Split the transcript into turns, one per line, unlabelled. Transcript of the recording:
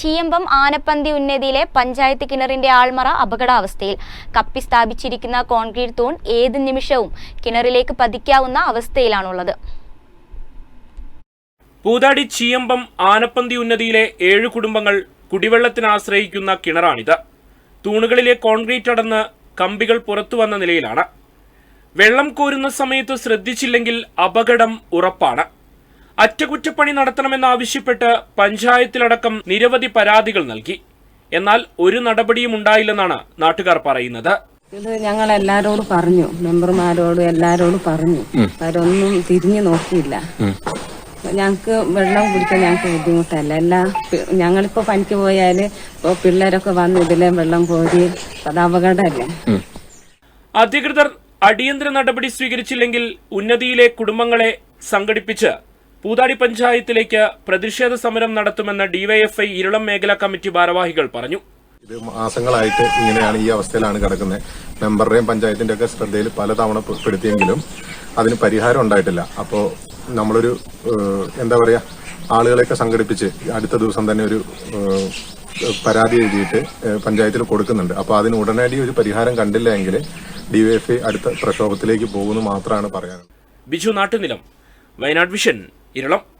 ചീയമ്പം ആനപ്പന്തി ഉന്നതിയിലെ പഞ്ചായത്ത് കിണറിന്റെ ആൾമറ അപകടാവസ്ഥയിൽ കപ്പി സ്ഥാപിച്ചിരിക്കുന്ന കോൺക്രീറ്റ് തൂൺ ഏത് നിമിഷവും കിണറിലേക്ക് പതിക്കാവുന്ന അവസ്ഥയിലാണുള്ളത്.
പൂതാടി ചീയമ്പം ആനപ്പന്തി ഉന്നതിയിലെ ഏഴ് കുടുംബങ്ങൾ കുടിവെള്ളത്തിന് ആശ്രയിക്കുന്ന കിണറാണിത്. തൂണുകളിലെ കോൺക്രീറ്റ് അടന്ന് കമ്പികൾ പുറത്തു വന്ന നിലയിലാണ്. വെള്ളം കോരുന്ന സമയത്ത് ശ്രദ്ധിച്ചില്ലെങ്കിൽ അപകടം ഉറപ്പാണ്. അറ്റകുറ്റപ്പണി നടത്തണമെന്നാവശ്യപ്പെട്ട് പഞ്ചായത്തിലടക്കം നിരവധി പരാതികൾ നൽകി. എന്നാൽ ഒരു നടപടിയും ഉണ്ടായില്ലെന്നാണ് നാട്ടുകാർ പറയുന്നത്.
ഇത് ഞങ്ങൾ എല്ലാരോടും പറഞ്ഞു. മെമ്പർമാരോടും എല്ലാരോടും പറഞ്ഞു. അവരൊന്നും തിരിഞ്ഞു നോക്കിയില്ല. ഞങ്ങൾക്ക് വെള്ളം കുടിക്കാൻ ഞങ്ങൾക്ക് ബുദ്ധിമുട്ടല്ല. എല്ലാ ഞങ്ങളിപ്പോ പണിക്ക് പോയാൽ ഇപ്പൊ പിള്ളേരൊക്കെ വന്ന് ഇതിലെ വെള്ളം കോരി അത് അപകടമല്ലേ
അധികൃതർ അടിയന്തര നടപടി സ്വീകരിച്ചില്ലെങ്കിൽ ഉന്നതിയിലെ കുടുംബങ്ങളെ സംഘടിപ്പിച്ച് പൂതാടി പഞ്ചായത്തിലേക്ക് പ്രതിഷേധ സമരം നടത്തുമെന്ന് ഡിവൈഎഫ്ഐ ഇരുളം മേഖലാ കമ്മിറ്റി ഭാരവാഹികൾ പറഞ്ഞു.
ഇത് മാസങ്ങളായിട്ട് ഇങ്ങനെയാണ് ഈ അവസ്ഥയിലാണ് കിടക്കുന്നത്. മെമ്പറുടെയും പഞ്ചായത്തിന്റെ ഒക്കെ ശ്രദ്ധയിൽ പലതവണ പുഷ്പെടുത്തിയെങ്കിലും അതിന് പരിഹാരം ഉണ്ടായിട്ടില്ല. അപ്പോൾ നമ്മളൊരു എന്താ പറയാ ആളുകളെയൊക്കെ സംഘടിപ്പിച്ച് അടുത്ത ദിവസം തന്നെ ഒരു പരാതി എഴുതിയിട്ട് പഞ്ചായത്തിൽ കൊടുക്കുന്നുണ്ട്. അപ്പോൾ അതിന് ഉടനടി ഒരു പരിഹാരം കണ്ടില്ല എങ്കിൽ ഡിവൈഎഫ്ഐ അടുത്ത പ്രക്ഷോഭത്തിലേക്ക് പോകുമെന്ന് മാത്രമാണ് പറയാനുള്ളത്.
Biju Nattunilam Wayanad vision Irland.